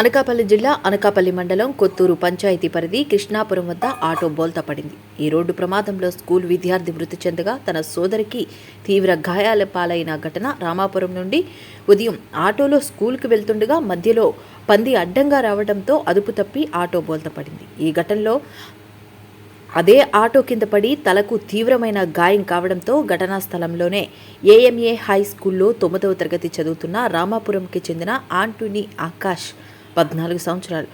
అనకాపల్లి జిల్లా అనకాపల్లి మండలం కొత్తూరు పంచాయతీ పరిధి కృష్ణాపురం వద్ద ఆటో బోల్తా పడింది. ఈ రోడ్డు ప్రమాదంలో స్కూల్ విద్యార్థి మృతి చెందగా తన సోదరికి తీవ్ర గాయాల పాలైన ఘటన రామాపురం నుండి ఉదయం ఆటోలో స్కూల్కి వెళ్తుండగా మధ్యలో పంది అడ్డంగా రావడంతో అదుపు తప్పి ఆటో బోల్తా పడింది. ఈ ఘటనలో అదే ఆటో కింద పడి తలకు తీవ్రమైన గాయం కావడంతో ఘటనా స్థలంలోనే ఏఎంఏ హై స్కూల్లో తొమ్మిదవ తరగతి చదువుతున్న రామాపురంకి చెందిన ఆంటోనీ ఆకాష్ పద్నాలుగు సంవత్సరాలు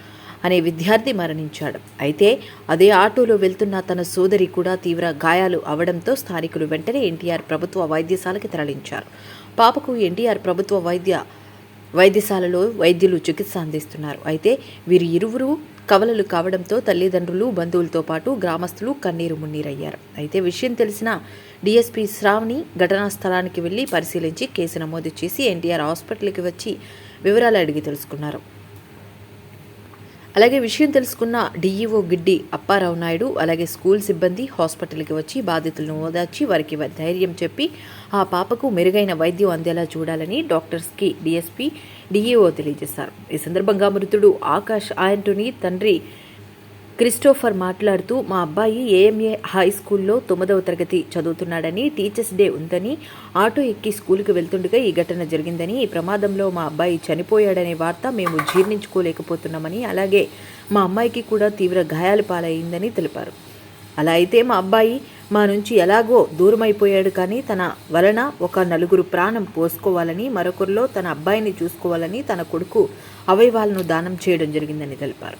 అనే విద్యార్థి మరణించాడు. అయితే అదే ఆటోలో వెళ్తున్న తన సోదరి కూడా తీవ్ర గాయాలు అవడంతో స్థానికులు వెంటనే ఎన్టీఆర్ ప్రభుత్వ వైద్యశాలకి తరలించారు. పాపకు ఎన్టీఆర్ ప్రభుత్వ వైద్య వైద్యశాలలో వైద్యులు చికిత్స అందిస్తున్నారు. అయితే వీరి ఇరువురు కవలలు కావడంతో తల్లిదండ్రులు బంధువులతో పాటు గ్రామస్తులు కన్నీరు మున్నీరయ్యారు. అయితే విషయం తెలిసిన డీఎస్పీ శ్రావణి ఘటనా స్థలానికి వెళ్ళి పరిశీలించి కేసు నమోదు చేసి ఎన్టీఆర్ హాస్పిటల్కి వచ్చి వివరాలు అడిగి తెలుసుకున్నారు. అలాగే విషయం తెలుసుకున్న డీఈఓ గిడ్డి అప్పారావు నాయుడు అలాగే స్కూల్ సిబ్బంది హాస్పిటల్కి వచ్చి బాధితులను ఓదార్చి వారికి ధైర్యం చెప్పి ఆ పాపకు మెరుగైన వైద్యం అందేలా చూడాలని డాక్టర్స్కి డీఎస్పీ డీఈఓ తెలియజేశారు. ఈ సందర్భంగా మృతుడు ఆకాష్ ఆంటోనీ తండ్రి క్రిస్టోఫర్ మాట్లాడుతూ మా అబ్బాయి ఏఎంఏ హై స్కూల్లో తొమ్మిదవ తరగతి చదువుతున్నాడని టీచర్స్ డే ఉందని ఆటో ఎక్కి స్కూల్కి వెళ్తుండగా ఈ ఘటన జరిగిందని ఈ ప్రమాదంలో మా అబ్బాయి చనిపోయాడనే వార్త మేము జీర్ణించుకోలేకపోతున్నామని అలాగే మా అమ్మాయికి కూడా తీవ్ర గాయాల పాలయ్యిందని తెలిపారు. అలా అయితే మా అబ్బాయి మా నుంచి ఎలాగో దూరమైపోయాడు కానీ తన వలన ఒక నలుగురు ప్రాణం పోసుకోవాలని మరొకరిలో తన అబ్బాయిని చూసుకోవాలని తన కొడుకు అవయవాలను దానం చేయడం జరిగిందని తెలిపారు.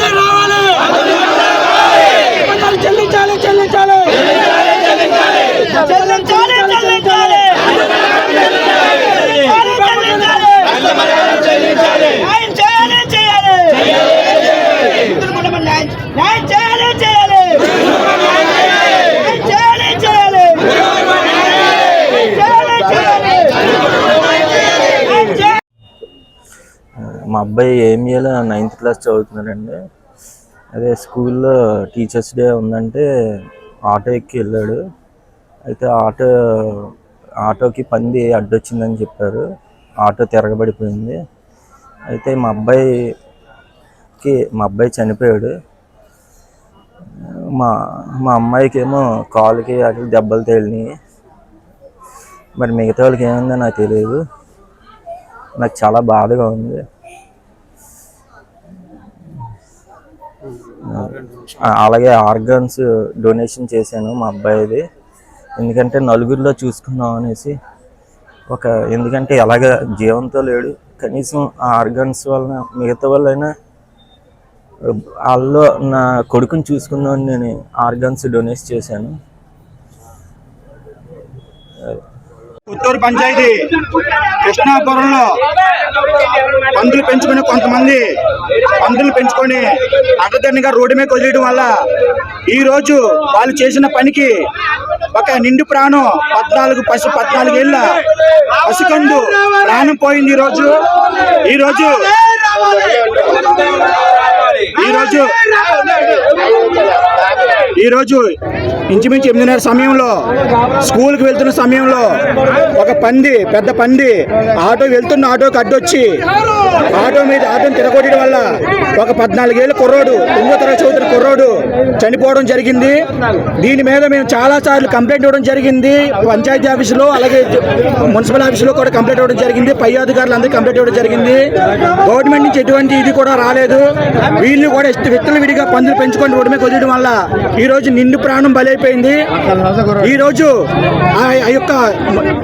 ¡Dale, మా అబ్బాయి ఏఎంఏలో నైన్త్ క్లాస్ చదువుతున్నాడండి. అదే స్కూల్లో టీచర్స్ డే ఉందంటే ఆటో ఎక్కి వెళ్ళాడు. అయితే ఆటో ఆటోకి పంది అడ్డొచ్చిందని చెప్పారు. ఆటో తిరగబడిపోయింది. అయితే మా అబ్బాయికి మా అబ్బాయి చనిపోయాడు. మా మా అమ్మాయికి ఏమో కాలుకి అటు దెబ్బలు తేలినాయి మరి మిగతా వాళ్ళకి ఏముందో నాకు తెలియదు. నాకు చాలా బాధగా ఉంది. అలాగే ఆర్గన్స్ డొనేషన్ చేశాను మా అబ్బాయిది. ఎందుకంటే నలుగురిలో చూసుకుందాం అనేసి ఒక ఎందుకంటే ఎలాగ జీవంతో లేడు. కనీసం ఆ ఆర్గన్స్ వలన మిగతా వాళ్ళైనా వాళ్ళలో నా కొడుకుని చూసుకుందామని నేను ఆర్గన్స్ డొనేట్ చేశాను. పుత్తూరు పంచాయతీ కృష్ణాపురంలో పందులు పెంచుకుని కొంతమంది పందులు పెంచుకొని అడ్డదండిగా రోడ్డు మీద వదిలేయడం వల్ల ఈరోజు వాళ్ళు చేసిన పనికి ఒక నిండు ప్రాణం పద్నాలుగు పసి పద్నాలుగేళ్ళ పసికందు ప్రాణం పోయింది ఈరోజు ఈరోజు ఈ రోజు ఇంచుమించు ఎనిమిదిన్నర సమయంలో స్కూల్కి వెళ్తున్న సమయంలో ఒక పంది పెద్ద పంది ఆటో వెళ్తున్న ఆటోకి అడ్డొచ్చి ఆటో మీద ఆటోని తిరగొట్టడం వల్ల ఒక పద్నాలుగేళ్ళ కుర్రోడు తొమ్మిదో తరగతి చదువుతున్న కుర్రోడు చనిపోవడం జరిగింది. దీని మీద మేము చాలా సార్లు కంప్లైంట్ ఇవ్వడం జరిగింది. పంచాయతీ ఆఫీసులో అలాగే మున్సిపల్ ఆఫీసులో కూడా కంప్లైంట్ ఇవ్వడం జరిగింది. పై అధికారులు అందరికీ కంప్లైంట్ ఇవ్వడం జరిగింది. గవర్నమెంట్ నుంచి ఎటువంటి ఇది కూడా రాలేదు. వీళ్ళు కూడా విత్తలు విడిగా పందులు పెంచుకొని రోడ్డు మీద వదిలడం వల్ల ఈ రోజు నిండు ప్రాణం బలైపోయింది ఈ రోజు ఆ ఆ యొక్క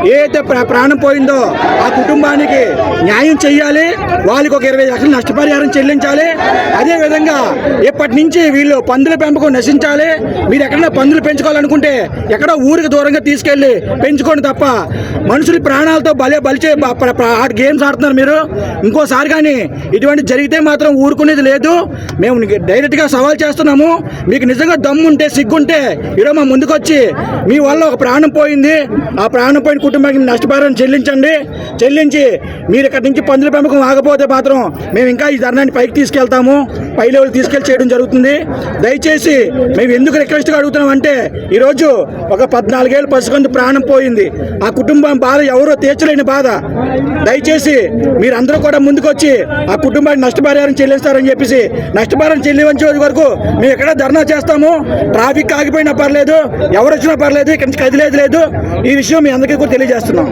ఏదైతే ప్రా- ప్రాణం పోయిందో ఆ కుటుంబానికి న్యాయం చేయాలి వాళ్ళకి ఒక ఇరవై లక్షలు నష్టపరిహారం చెల్లించాలి. అదే విధంగా ఇప్పటి నుంచి వీళ్ళు పందుల పెంపకం నశించాలి. మీరు ఎక్కడైనా పందులు పెంచుకోవాలనుకుంటే ఎక్కడో ఊరికి దూరంగా తీసుకెళ్ళి పెంచుకోండి తప్ప మనుషులు ప్రాణాలతో బలే బలిచే గేమ్స్ ఆడుతున్నారు మీరు. ఇంకోసారి కానీ ఇటువంటి జరిగితే మాత్రం ఊరుకునేది లేదు. మేము డైరెక్ట్గా సవాల్ చేస్తున్నాము. మీకు నిజంగా దమ్ము ఉంటే సిగ్గుంటే ఈరోజు మా ముందుకొచ్చి మీ వల్ల ఒక ప్రాణం పోయింది. ఆ ప్రాణం పోయిన కుటుంబానికి నష్టపరిహారం చెల్లించండి. చెల్లించి మీరు ఇక్కడ నుంచి పందుల పెంపకం ఆగపోతే మాత్రం మేము ఇంకా ఈ ధర్నాన్ని పైకి తీసుకెళ్తాము. పై లెవెల్ తీసుకెళ్ళి చేయడం జరుగుతుంది. దయచేసి మేము ఎందుకు రిక్వెస్ట్గా అడుగుతున్నాం అంటే ఈరోజు ఒక పద్నాలుగేళ్ళు పసుకొంది ప్రాణం పోయింది. ఆ కుటుంబం బాధ ఎవరో తీర్చలేని బాధ. దయచేసి మీరందరూ కూడా ముందుకొచ్చి ఆ కుటుంబానికి నష్టపరిహారం చెల్లిస్తారని చెప్పేసి నష్టపరిహారం చెల్లించే వరకు మేము ఎక్కడ ధర్నా చేస్తాము? ట్రాఫిక్ ఆగిపోయినా పర్లేదు. లేదు ఎవరు వచ్చినా పర్లేదు ఇక్కడి నుంచి కదిలేదు లేదు. ఈ విషయం మీ అందరికీ కూడా తెలియజేస్తున్నాం.